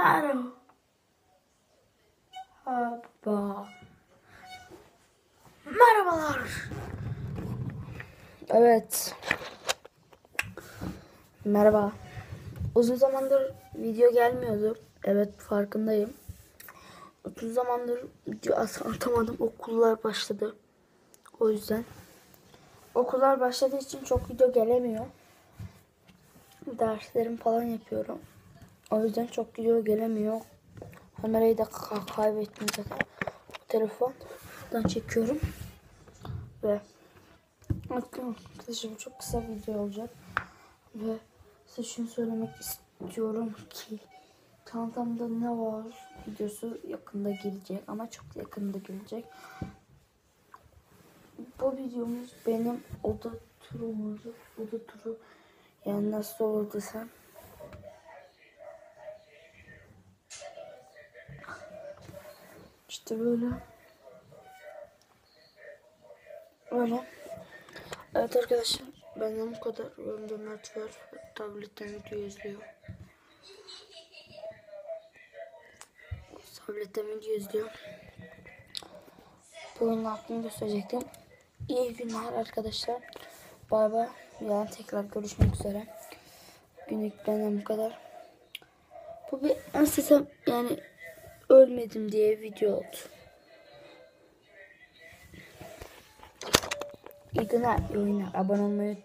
Merhaba. Merhabalar. Evet. Merhaba. Uzun zamandır video gelmiyordu. Evet farkındayım. Uzun zamandır video at- atamadım. Okullar başladı. O yüzden. Okullar başladığı için çok video gelemiyor. Derslerim falan yapıyorum. O yüzden çok video gelemiyor. Kamerayı da ka- kaybettim zaten. Bu telefondan çekiyorum. Ve arkadaşlar çok kısa video olacak. Ve size şunu söylemek istiyorum ki çantamda ne var videosu yakında gelecek ama çok yakında gelecek. Bu videomuz benim oda turumuz, oda turu yani nasıl olur desem İşte böyle. Öyle. Evet arkadaşlar benden bu kadar. Yorumda Mert var. Tabletten video izliyor. Tabletten video izliyor. Bu oyunun aklını gösterecektim. İyi günler arkadaşlar. Bay bay. Yarın tekrar görüşmek üzere. Günlük benden bu kadar. Bu bir nasıl yani ölmedim diye video oldu. İyi günler, iyi oyunlar. Abone olmayı.